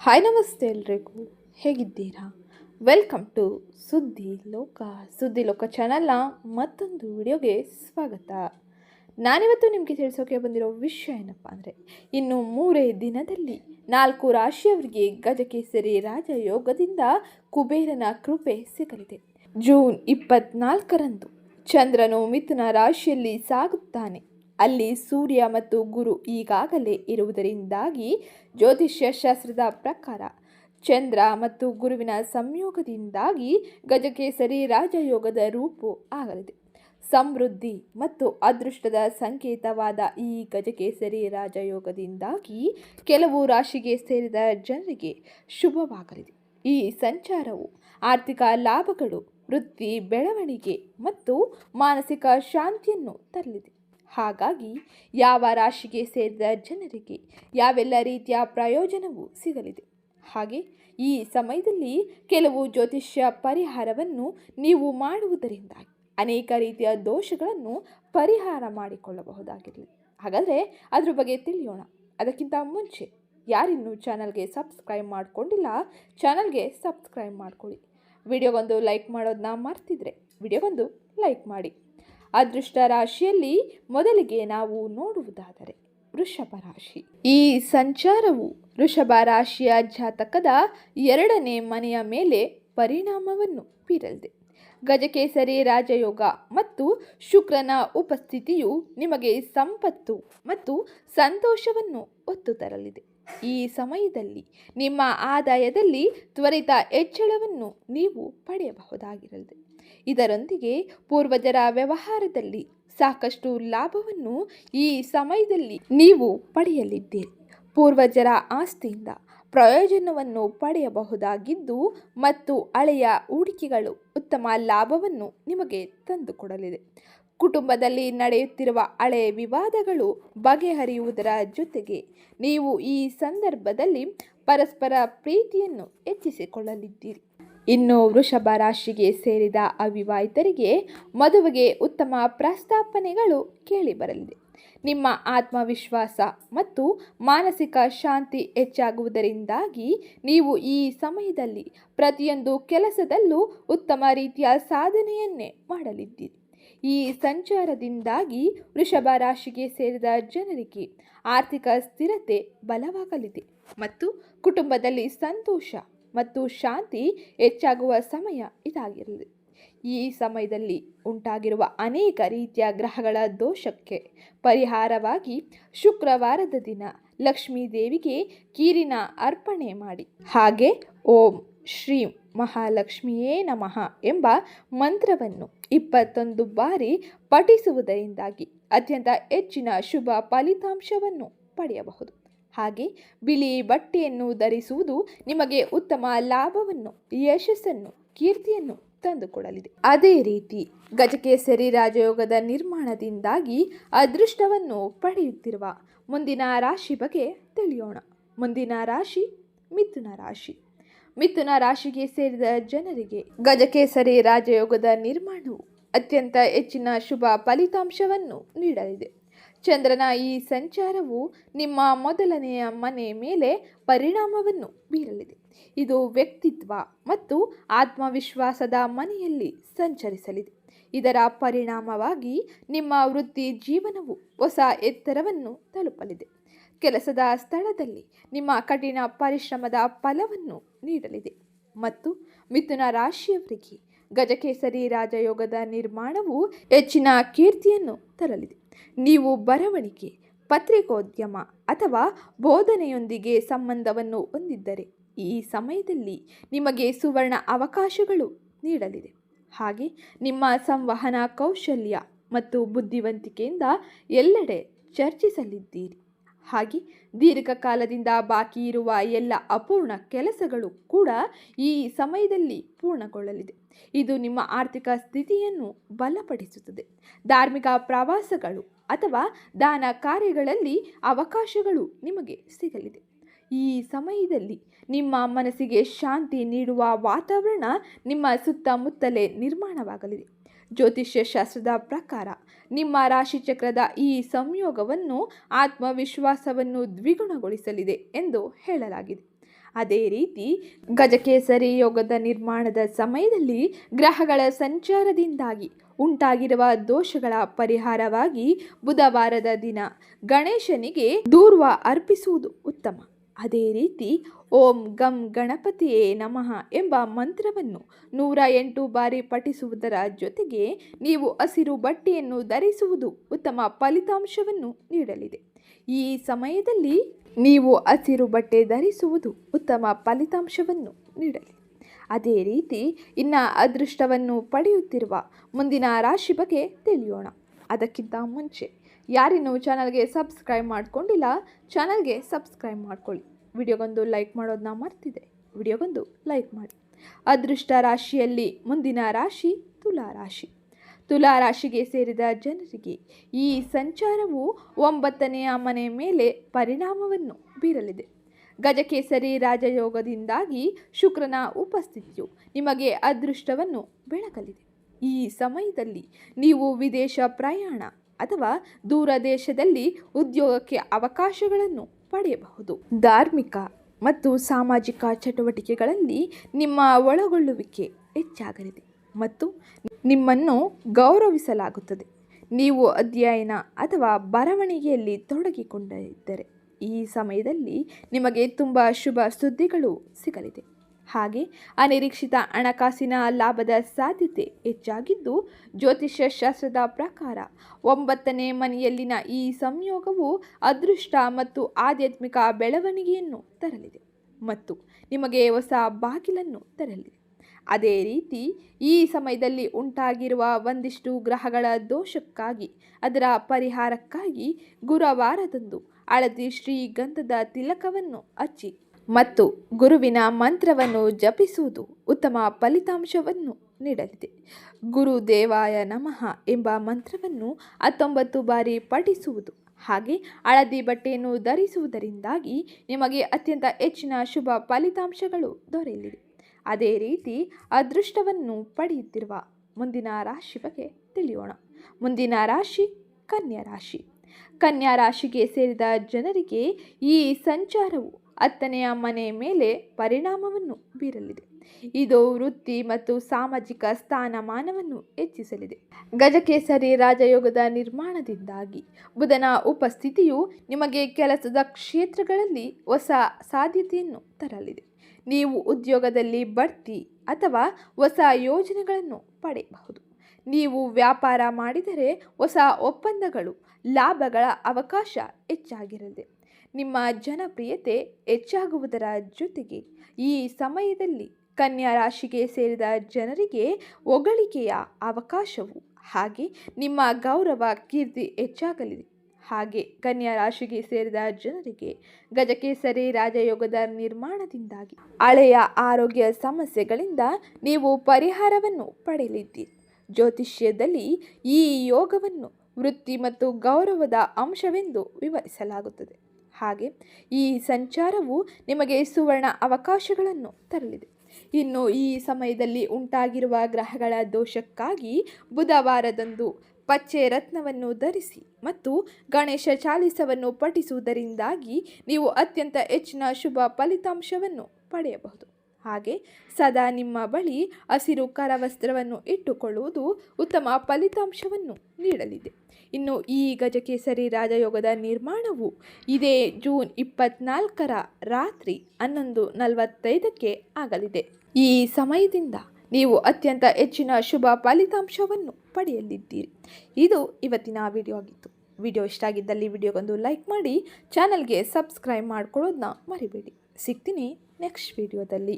Hi ನಮಸ್ತೆ ಎಲ್ರಿಗೂ. ಹೇಗಿದ್ದೀರಾ? ವೆಲ್ಕಮ್ ಟು ಸುದ್ದಿ ಲೋಕ. ಸುದ್ದಿ ಲೋಕ ಚಾನಲ್ನ ಮತ್ತೊಂದು ವಿಡಿಯೋಗೆ ಸ್ವಾಗತ. ನಾನಿವತ್ತು ನಿಮಗೆ ತಿಳಿಸೋಕೆ ಬಂದಿರೋ ವಿಷಯ ಏನಪ್ಪ ಅಂದರೆ, ಇನ್ನು ಮೂರೇ ದಿನದಲ್ಲಿ ನಾಲ್ಕು ರಾಶಿಯವರಿಗೆ ಗಜಕೇಸರಿ ರಾಜಯೋಗದಿಂದ ಕುಬೇರನ ಕೃಪೆ ಸಿಗಲಿದೆ. ಜೂನ್ ಇಪ್ಪತ್ನಾಲ್ಕರಂದು ಚಂದ್ರನು ಮಿಥುನ ರಾಶಿಯಲ್ಲಿ ಸಾಗುತ್ತಾನೆ. ಅಲ್ಲಿ ಸೂರ್ಯ ಮತ್ತು ಗುರು ಈಗಾಗಲೇ ಇರುವುದರಿಂದಾಗಿ ಜ್ಯೋತಿಷ್ಯ ಶಾಸ್ತ್ರದ ಪ್ರಕಾರ ಚಂದ್ರ ಮತ್ತು ಗುರುವಿನ ಸಂಯೋಗದಿಂದಾಗಿ ಗಜಕೇಸರಿ ರಾಜಯೋಗದ ರೂಪು ಆಗಲಿದೆ. ಸಮೃದ್ಧಿ ಮತ್ತು ಅದೃಷ್ಟದ ಸಂಕೇತವಾದ ಈ ಗಜಕೇಸರಿ ರಾಜಯೋಗದಿಂದಾಗಿ ಕೆಲವು ರಾಶಿಗೆ ಸೇರಿದ ಜನರಿಗೆ ಶುಭವಾಗಲಿದೆ. ಈ ಸಂಚಾರವು ಆರ್ಥಿಕ ಲಾಭಗಳು, ವೃತ್ತಿ ಬೆಳವಣಿಗೆ ಮತ್ತು ಮಾನಸಿಕ ಶಾಂತಿಯನ್ನು ತರಲಿದೆ. ಹಾಗಾಗಿ ಯಾವ ರಾಶಿಗೆ ಸೇರಿದ ಜನರಿಗೆ ಯಾವೆಲ್ಲ ರೀತಿಯ ಪ್ರಯೋಜನವೂ ಸಿಗಲಿದೆ. ಹಾಗೆ ಈ ಸಮಯದಲ್ಲಿ ಕೆಲವು ಜ್ಯೋತಿಷ್ಯ ಪರಿಹಾರವನ್ನು ನೀವು ಮಾಡುವುದರಿಂದಾಗಿ ಅನೇಕ ರೀತಿಯ ದೋಷಗಳನ್ನು ಪರಿಹಾರ ಮಾಡಿಕೊಳ್ಳಬಹುದಾಗಿರಲಿ. ಹಾಗಾದರೆ ಅದ್ರ ಬಗ್ಗೆ ತಿಳಿಯೋಣ. ಅದಕ್ಕಿಂತ ಮುಂಚೆ ಯಾರಿನ್ನೂ ಚಾನಲ್ಗೆ ಸಬ್ಸ್ಕ್ರೈಬ್ ಮಾಡಿಕೊಂಡಿಲ್ಲ, ಚಾನಲ್ಗೆ ಸಬ್ಸ್ಕ್ರೈಬ್ ಮಾಡ್ಕೊಳ್ಳಿ. ವಿಡಿಯೋಗೊಂದು ಲೈಕ್ ಮಾಡೋದನ್ನ ಮರ್ತಿದ್ರೆ ವಿಡಿಯೋಗೊಂದು ಲೈಕ್ ಮಾಡಿ. ಅದೃಷ್ಟ ರಾಶಿಯಲ್ಲಿ ಮೊದಲಿಗೆ ನಾವು ನೋಡುವುದಾದರೆ ವೃಷಭ ರಾಶಿ. ಈ ಸಂಚಾರವು ವೃಷಭ ರಾಶಿಯ ಜಾತಕದ ಎರಡನೇ ಮನೆಯ ಮೇಲೆ ಪರಿಣಾಮವನ್ನು ಬೀರಲಿದೆ. ಗಜಕೇಸರಿ, ರಾಜಯೋಗ ಮತ್ತು ಶುಕ್ರನ ಉಪಸ್ಥಿತಿಯು ನಿಮಗೆ ಸಂಪತ್ತು ಮತ್ತು ಸಂತೋಷವನ್ನು ಒತ್ತು ತರಲಿದೆ. ಈ ಸಮಯದಲ್ಲಿ ನಿಮ್ಮ ಆದಾಯದಲ್ಲಿ ತ್ವರಿತ ಹೆಚ್ಚಳವನ್ನು ನೀವು ಪಡೆಯಬಹುದಾಗಿರಲಿದೆ. ಇದರೊಂದಿಗೆ ಪೂರ್ವಜರ ವ್ಯವಹಾರದಲ್ಲಿ ಸಾಕಷ್ಟು ಲಾಭವನ್ನು ಈ ಸಮಯದಲ್ಲಿ ನೀವು ಪಡೆಯಲಿದ್ದೀರಿ. ಪೂರ್ವಜರ ಆಸ್ತಿಯಿಂದ ಪ್ರಯೋಜನವನ್ನು ಪಡೆಯಬಹುದಾಗಿದ್ದು ಮತ್ತು ಹಳೆಯ ಹೂಡಿಕೆಗಳು ಉತ್ತಮ ಲಾಭವನ್ನು ನಿಮಗೆ ತಂದುಕೊಡಲಿದೆ. ಕುಟುಂಬದಲ್ಲಿ ನಡೆಯುತ್ತಿರುವ ಹಳೆ ವಿವಾದಗಳು ಬಗೆಹರಿಯುವುದರ ಜೊತೆಗೆ ನೀವು ಈ ಸಂದರ್ಭದಲ್ಲಿ ಪರಸ್ಪರ ಪ್ರೀತಿಯನ್ನು ಹೆಚ್ಚಿಸಿಕೊಳ್ಳಲಿದ್ದೀರಿ. ಇನ್ನು ವೃಷಭ ರಾಶಿಗೆ ಸೇರಿದ ಅವಿವಾಹಿತರಿಗೆ ಮದುವೆಗೆ ಉತ್ತಮ ಪ್ರಸ್ತಾಪನೆಗಳು ಕೇಳಿಬರಲಿದೆ. ನಿಮ್ಮ ಆತ್ಮವಿಶ್ವಾಸ ಮತ್ತು ಮಾನಸಿಕ ಶಾಂತಿ ಹೆಚ್ಚಾಗುವುದರಿಂದಾಗಿ ನೀವು ಈ ಸಮಯದಲ್ಲಿ ಪ್ರತಿಯೊಂದು ಕೆಲಸದಲ್ಲೂ ಉತ್ತಮ ರೀತಿಯ ಸಾಧನೆಯನ್ನೇ ಮಾಡಲಿದ್ದೀರಿ. ಈ ಸಂಚಾರದಿಂದಾಗಿ ವೃಷಭ ರಾಶಿಗೆ ಸೇರಿದ ಜನರಿಗೆ ಆರ್ಥಿಕ ಸ್ಥಿರತೆ ಬಲವಾಗಲಿದೆ ಮತ್ತು ಕುಟುಂಬದಲ್ಲಿ ಸಂತೋಷ ಮತ್ತು ಶಾಂತಿ ಹೆಚ್ಚಾಗುವ ಸಮಯ ಇದಾಗಿರಲಿ. ಈ ಸಮಯದಲ್ಲಿ ಉಂಟಾಗಿರುವ ಅನೇಕ ರೀತಿಯ ಗ್ರಹಗಳ ದೋಷಕ್ಕೆ ಪರಿಹಾರವಾಗಿ ಶುಕ್ರವಾರದ ದಿನ ಲಕ್ಷ್ಮೀ ದೇವಿಗೆ ಕೀರಿನ ಅರ್ಪಣೆ ಮಾಡಿ. ಹಾಗೆ ಓಂ ಶ್ರೀ ಮಹಾಲಕ್ಷ್ಮಿಯೇ ನಮಃ ಎಂಬ ಮಂತ್ರವನ್ನು ಇಪ್ಪತ್ತೊಂದು ಬಾರಿ ಪಠಿಸುವುದರಿಂದಾಗಿ ಅತ್ಯಂತ ಹೆಚ್ಚಿನ ಶುಭ ಫಲಿತಾಂಶವನ್ನು ಪಡೆಯಬಹುದು. ಹಾಗೆ ಬಿಳಿ ಬಟ್ಟೆಯನ್ನು ಧರಿಸುವುದು ನಿಮಗೆ ಉತ್ತಮ ಲಾಭವನ್ನು, ಯಶಸ್ಸನ್ನು, ಕೀರ್ತಿಯನ್ನು ತಂದುಕೊಡಲಿದೆ. ಅದೇ ರೀತಿ ಗಜಕೇಸರಿ ರಾಜಯೋಗದ ನಿರ್ಮಾಣದಿಂದಾಗಿ ಅದೃಷ್ಟವನ್ನು ಪಡೆಯುತ್ತಿರುವ ಮುಂದಿನ ರಾಶಿ ಬಗ್ಗೆ ತಿಳಿಯೋಣ. ಮುಂದಿನ ರಾಶಿ ಮಿಥುನ ರಾಶಿ. ಮಿಥುನ ರಾಶಿಗೆ ಸೇರಿದ ಜನರಿಗೆ ಗಜಕೇಸರಿ ರಾಜಯೋಗದ ನಿರ್ಮಾಣವು ಅತ್ಯಂತ ಹೆಚ್ಚಿನ ಶುಭ ಫಲಿತಾಂಶವನ್ನು ನೀಡಲಿದೆ. ಚಂದ್ರನ ಈ ಸಂಚಾರವು ನಿಮ್ಮ ಮೊದಲನೆಯ ಮನೆ ಮೇಲೆ ಪರಿಣಾಮವನ್ನು ಬೀರಲಿದೆ. ಇದು ವ್ಯಕ್ತಿತ್ವ ಮತ್ತು ಆತ್ಮವಿಶ್ವಾಸದ ಮನೆಯಲ್ಲಿ ಸಂಚರಿಸಲಿದೆ. ಇದರ ಪರಿಣಾಮವಾಗಿ ನಿಮ್ಮ ವೃತ್ತಿ ಜೀವನವು ಹೊಸ ಎತ್ತರವನ್ನು ತಲುಪಲಿದೆ. ಕೆಲಸದ ಸ್ಥಳದಲ್ಲಿ ನಿಮ್ಮ ಕಠಿಣ ಪರಿಶ್ರಮದ ಫಲವನ್ನು ನೀಡಲಿದೆ ಮತ್ತು ಮಿಥುನ ರಾಶಿಯವರಿಗೆ ಗಜಕೇಸರಿ ರಾಜಯೋಗದ ನಿರ್ಮಾಣವು ಹೆಚ್ಚಿನ ಕೀರ್ತಿಯನ್ನು ತರಲಿದೆ. ನೀವು ಬರವಣಿಗೆ, ಪತ್ರಿಕೋದ್ಯಮ ಅಥವಾ ಬೋಧನೆಯೊಂದಿಗೆ ಸಂಬಂಧವನ್ನು ಹೊಂದಿದ್ದರೆ ಈ ಸಮಯದಲ್ಲಿ ನಿಮಗೆ ಸುವರ್ಣ ಅವಕಾಶಗಳು ನೀಡಲಿದೆ. ಹಾಗೆ ನಿಮ್ಮ ಸಂವಹನ ಕೌಶಲ್ಯ ಮತ್ತು ಬುದ್ಧಿವಂತಿಕೆಯಿಂದ ಎಲ್ಲೆಡೆ ಚರ್ಚಿಸಲಿದ್ದೀರಿ. ಹಾಗೆ ದೀರ್ಘಕಾಲದಿಂದ ಬಾಕಿ ಇರುವ ಎಲ್ಲ ಅಪೂರ್ಣ ಕೆಲಸಗಳು ಕೂಡ ಈ ಸಮಯದಲ್ಲಿ ಪೂರ್ಣಗೊಳ್ಳಲಿದೆ. ಇದು ನಿಮ್ಮ ಆರ್ಥಿಕ ಸ್ಥಿತಿಯನ್ನು ಬಲಪಡಿಸುತ್ತದೆ. ಧಾರ್ಮಿಕ ಪ್ರವಾಸಗಳು ಅಥವಾ ದಾನ ಕಾರ್ಯಗಳಲ್ಲಿ ಅವಕಾಶಗಳು ನಿಮಗೆ ಸಿಗಲಿದೆ. ಈ ಸಮಯದಲ್ಲಿ ನಿಮ್ಮ ಮನಸ್ಸಿಗೆ ಶಾಂತಿ ನೀಡುವ ವಾತಾವರಣ ನಿಮ್ಮ ಸುತ್ತಮುತ್ತಲೇ ನಿರ್ಮಾಣವಾಗಲಿದೆ. ಜ್ಯೋತಿಷ್ಯ ಶಾಸ್ತ್ರದ ಪ್ರಕಾರ ನಿಮ್ಮ ರಾಶಿಚಕ್ರದ ಈ ಸಂಯೋಗವನ್ನು ಆತ್ಮವಿಶ್ವಾಸವನ್ನು ದ್ವಿಗುಣಗೊಳಿಸಲಿದೆ ಎಂದು ಹೇಳಲಾಗಿದೆ. ಅದೇ ರೀತಿ ಗಜಕೇಸರಿ ಯೋಗದ ನಿರ್ಮಾಣದ ಸಮಯದಲ್ಲಿ ಗ್ರಹಗಳ ಸಂಚಾರದಿಂದಾಗಿ ಉಂಟಾಗಿರುವ ದೋಷಗಳ ಪರಿಹಾರವಾಗಿ ಬುಧವಾರದ ದಿನ ಗಣೇಶನಿಗೆ ದೂರ್ವ ಅರ್ಪಿಸುವುದು ಉತ್ತಮ. ಅದೇ ರೀತಿ ಓಂ ಗಂ ಗಣಪತಿಯೇ ನಮಃ ಎಂಬ ಮಂತ್ರವನ್ನು ನೂರ ಎಂಟು ಬಾರಿ ಪಠಿಸುವುದರ ಜೊತೆಗೆ ನೀವು ಹಸಿರು ಬಟ್ಟೆಯನ್ನು ಧರಿಸುವುದು ಉತ್ತಮ ಫಲಿತಾಂಶವನ್ನು ನೀಡಲಿದೆ. ಈ ಸಮಯದಲ್ಲಿ ನೀವು ಹಸಿರು ಬಟ್ಟೆ ಧರಿಸುವುದು ಉತ್ತಮ ಫಲಿತಾಂಶವನ್ನು ನೀಡಲಿ. ಅದೇ ರೀತಿ ಇನ್ನು ಅದೃಷ್ಟವನ್ನು ಪಡೆಯುತ್ತಿರುವ ಮುಂದಿನ ರಾಶಿ ಬಗ್ಗೆ ತಿಳಿಯೋಣ. ಅದಕ್ಕಿಂತ ಮುಂಚೆ ಯಾರಿನ್ನೂ ಚಾನಲ್ಗೆ ಸಬ್ಸ್ಕ್ರೈಬ್ ಮಾಡಿಕೊಂಡಿಲ್ಲ, ಚಾನಲ್ಗೆ ಸಬ್ಸ್ಕ್ರೈಬ್ ಮಾಡ್ಕೊಳ್ಳಿ. ವಿಡಿಯೋಗೊಂದು ಲೈಕ್ ಮಾಡೋದನ್ನ ಮರ್ತಿದೆ, ವಿಡಿಯೋಗೊಂದು ಲೈಕ್ ಮಾಡಿ. ಅದೃಷ್ಟ ರಾಶಿಯಲ್ಲಿ ಮುಂದಿನ ರಾಶಿ, ತುಲಾ ರಾಶಿ. ತುಲಾ ರಾಶಿಗೆ ಸೇರಿದ ಜನರಿಗೆ ಈ ಸಂಚಾರವು ಒಂಬತ್ತನೆಯ ಮನೆ ಮೇಲೆ ಪರಿಣಾಮವನ್ನು ಬೀರಲಿದೆ. ಗಜಕೇಸರಿ ರಾಜಯೋಗದಿಂದಾಗಿ ಶುಕ್ರನ ಉಪಸ್ಥಿತಿಯು ನಿಮಗೆ ಅದೃಷ್ಟವನ್ನು ಬೆಳಗಲಿದೆ ಈ ಸಮಯದಲ್ಲಿ ನೀವು ವಿದೇಶ ಪ್ರಯಾಣ ಅಥವಾ ದೂರ ದೇಶದಲ್ಲಿ ಉದ್ಯೋಗಕ್ಕೆ ಅವಕಾಶಗಳನ್ನು ಪಡೆಯಬಹುದು. ಧಾರ್ಮಿಕ ಮತ್ತು ಸಾಮಾಜಿಕ ಚಟುವಟಿಕೆಗಳಲ್ಲಿ ನಿಮ್ಮ ಒಳಗೊಳ್ಳುವಿಕೆ ಹೆಚ್ಚಾಗಲಿದೆ ಮತ್ತು ನಿಮ್ಮನ್ನು ಗೌರವಿಸಲಾಗುತ್ತದೆ. ನೀವು ಅಧ್ಯಯನ ಅಥವಾ ಬರವಣಿಗೆಯಲ್ಲಿ ತೊಡಗಿಕೊಂಡಿದ್ದರೆ ಈ ಸಮಯದಲ್ಲಿ ನಿಮಗೆ ತುಂಬ ಶುಭ ಸುದ್ದಿಗಳು ಸಿಗಲಿದೆ. ಹಾಗೆ ಅನಿರೀಕ್ಷಿತ ಹಣಕಾಸಿನ ಲಾಭದ ಸಾಧ್ಯತೆ ಹೆಚ್ಚಾಗಿದ್ದು ಜ್ಯೋತಿಷ್ಯ ಶಾಸ್ತ್ರದ ಪ್ರಕಾರ ಒಂಬತ್ತನೇ ಮನೆಯಲ್ಲಿನ ಈ ಸಂಯೋಗವು ಅದೃಷ್ಟ ಮತ್ತು ಆಧ್ಯಾತ್ಮಿಕ ಬೆಳವಣಿಗೆಯನ್ನು ತರಲಿದೆ ಮತ್ತು ನಿಮಗೆ ಹೊಸ ಬಾಗಿಲನ್ನು ತರಲಿದೆ. ಅದೇ ರೀತಿ ಈ ಸಮಯದಲ್ಲಿ ಉಂಟಾಗಿರುವ ಒಂದಿಷ್ಟು ಗ್ರಹಗಳ ದೋಷಕ್ಕಾಗಿ, ಅದರ ಪರಿಹಾರಕ್ಕಾಗಿ ಗುರುವಾರದಂದು ಹಳದಿ ಶ್ರೀಗಂಧದ ತಿಲಕವನ್ನು ಹಚ್ಚಿ ಮತ್ತು ಗುರುವಿನ ಮಂತ್ರವನ್ನು ಜಪಿಸುವುದು ಉತ್ತಮ ಫಲಿತಾಂಶವನ್ನು ನೀಡಲಿದೆ. ಗುರುದೇವಾಯ ನಮಃ ಎಂಬ ಮಂತ್ರವನ್ನು ಹತ್ತೊಂಬತ್ತು ಬಾರಿ ಪಠಿಸುವುದು ಹಾಗೆ ಹಳದಿ ಬಟ್ಟೆಯನ್ನು ಧರಿಸುವುದರಿಂದಾಗಿ ನಿಮಗೆ ಅತ್ಯಂತ ಹೆಚ್ಚಿನ ಶುಭ ಫಲಿತಾಂಶಗಳು ದೊರೆಯಲಿದೆ ಅದೇ ರೀತಿ ಅದೃಷ್ಟವನ್ನು ಪಡೆಯುತ್ತಿರುವ ಮುಂದಿನ ರಾಶಿ ಬಗ್ಗೆ ತಿಳಿಯೋಣ. ಮುಂದಿನ ರಾಶಿ ಕನ್ಯಾ ರಾಶಿ. ಕನ್ಯಾ ರಾಶಿಗೆ ಸೇರಿದ ಜನರಿಗೆ ಈ ಸಂಚಾರವು ಹತ್ತನೆಯ ಮನೆ ಮೇಲೆ ಪರಿಣಾಮವನ್ನು ಬೀರಲಿದೆ. ಇದು ವೃತ್ತಿ ಮತ್ತು ಸಾಮಾಜಿಕ ಸ್ಥಾನಮಾನವನ್ನು ಹೆಚ್ಚಿಸಲಿದೆ. ಗಜಕೇಸರಿ ರಾಜಯೋಗದ ನಿರ್ಮಾಣದಿಂದಾಗಿ ಬುಧನ ಉಪಸ್ಥಿತಿಯು ನಿಮಗೆ ಕೆಲಸದ ಕ್ಷೇತ್ರಗಳಲ್ಲಿ ಹೊಸ ಸಾಧ್ಯತೆಯನ್ನು ತರಲಿದೆ. ನೀವು ಉದ್ಯೋಗದಲ್ಲಿ ಬಡ್ತಿ ಅಥವಾ ಹೊಸ ಯೋಜನೆಗಳನ್ನು ಪಡೆಯಬಹುದು. ನೀವು ವ್ಯಾಪಾರ ಮಾಡಿದರೆ ಹೊಸ ಒಪ್ಪಂದಗಳು ಲಾಭಗಳ ಅವಕಾಶ ಹೆಚ್ಚಾಗಿರಲಿದೆ ನಿಮ್ಮ ಜನಪ್ರಿಯತೆ ಹೆಚ್ಚಾಗುವುದರ ಜೊತೆಗೆ ಈ ಸಮಯದಲ್ಲಿ ಕನ್ಯಾ ರಾಶಿಗೆ ಸೇರಿದ ಜನರಿಗೆ ಹೊಗಳಿಕೆಯ ಅವಕಾಶವು ಹಾಗೆ ನಿಮ್ಮ ಗೌರವ ಕೀರ್ತಿ ಹೆಚ್ಚಾಗಲಿದೆ ಹಾಗೆ ಕನ್ಯಾ ರಾಶಿಗೆ ಸೇರಿದ ಜನರಿಗೆ ಗಜಕೇಸರಿ ರಾಜಯೋಗದ ನಿರ್ಮಾಣದಿಂದಾಗಿ ಹಳೆಯ ಆರೋಗ್ಯ ಸಮಸ್ಯೆಗಳಿಂದ ನೀವು ಪರಿಹಾರವನ್ನು ಪಡೆಯಲಿದ್ದೀರಿ. ಜ್ಯೋತಿಷ್ಯದಲ್ಲಿ ಈ ಯೋಗವನ್ನು ವೃತ್ತಿ ಮತ್ತು ಗೌರವದ ಅಂಶವೆಂದು ವಿವರಿಸಲಾಗುತ್ತದೆ. ಹಾಗೆ ಈ ಸಂಚಾರವು ನಿಮಗೆ ಸುವರ್ಣ ಅವಕಾಶಗಳನ್ನು ತರಲಿದೆ. ಇನ್ನು ಈ ಸಮಯದಲ್ಲಿ ಉಂಟಾಗಿರುವ ಗ್ರಹಗಳ ದೋಷಕ್ಕಾಗಿ ಬುಧವಾರದಂದು ಪಚ್ಚೆ ರತ್ನವನ್ನು ಧರಿಸಿ ಮತ್ತು ಗಣೇಶ ಚಾಲಿಸವನ್ನು ಪಠಿಸುವುದರಿಂದಾಗಿ ನೀವು ಅತ್ಯಂತ ಹೆಚ್ಚಿನ ಶುಭ ಫಲಿತಾಂಶವನ್ನು ಪಡೆಯಬಹುದು. ಹಾಗೆ ಸದಾ ನಿಮ್ಮ ಬಳಿ ಹಸಿರು ಕರವಸ್ತ್ರವನ್ನು ಇಟ್ಟುಕೊಳ್ಳುವುದು ಉತ್ತಮ ಫಲಿತಾಂಶವನ್ನು ನೀಡಲಿದೆ. ಇನ್ನು ಈ ಗಜಕೇಸರಿ ರಾಜಯೋಗದ ನಿರ್ಮಾಣವು ಇದೇ ಜೂನ್ ಇಪ್ಪತ್ನಾಲ್ಕರ ರಾತ್ರಿ ಹನ್ನೊಂದು ನಲವತ್ತೈದಕ್ಕೆ ಆಗಲಿದೆ. ಈ ಸಮಯದಿಂದ ನೀವು ಅತ್ಯಂತ ಹೆಚ್ಚಿನ ಶುಭ ಫಲಿತಾಂಶವನ್ನು ಪಡೆಯಲಿದ್ದೀರಿ. ಇದು ಇವತ್ತಿನ ವಿಡಿಯೋ ಆಗಿತ್ತು. ವಿಡಿಯೋ ಇಷ್ಟ ಆಗಿದ್ದಲ್ಲಿ ವಿಡಿಯೋಗೊಂದು ಲೈಕ್ ಮಾಡಿ ಚಾನಲ್ಗೆ ಸಬ್ಸ್ಕ್ರೈಬ್ ಮಾಡ್ಕೊಳ್ಳೋದನ್ನ ಮರಿಬೇಡಿ. ಸಿಗ್ತೀನಿ ನೆಕ್ಸ್ಟ್ ವಿಡಿಯೋದಲ್ಲಿ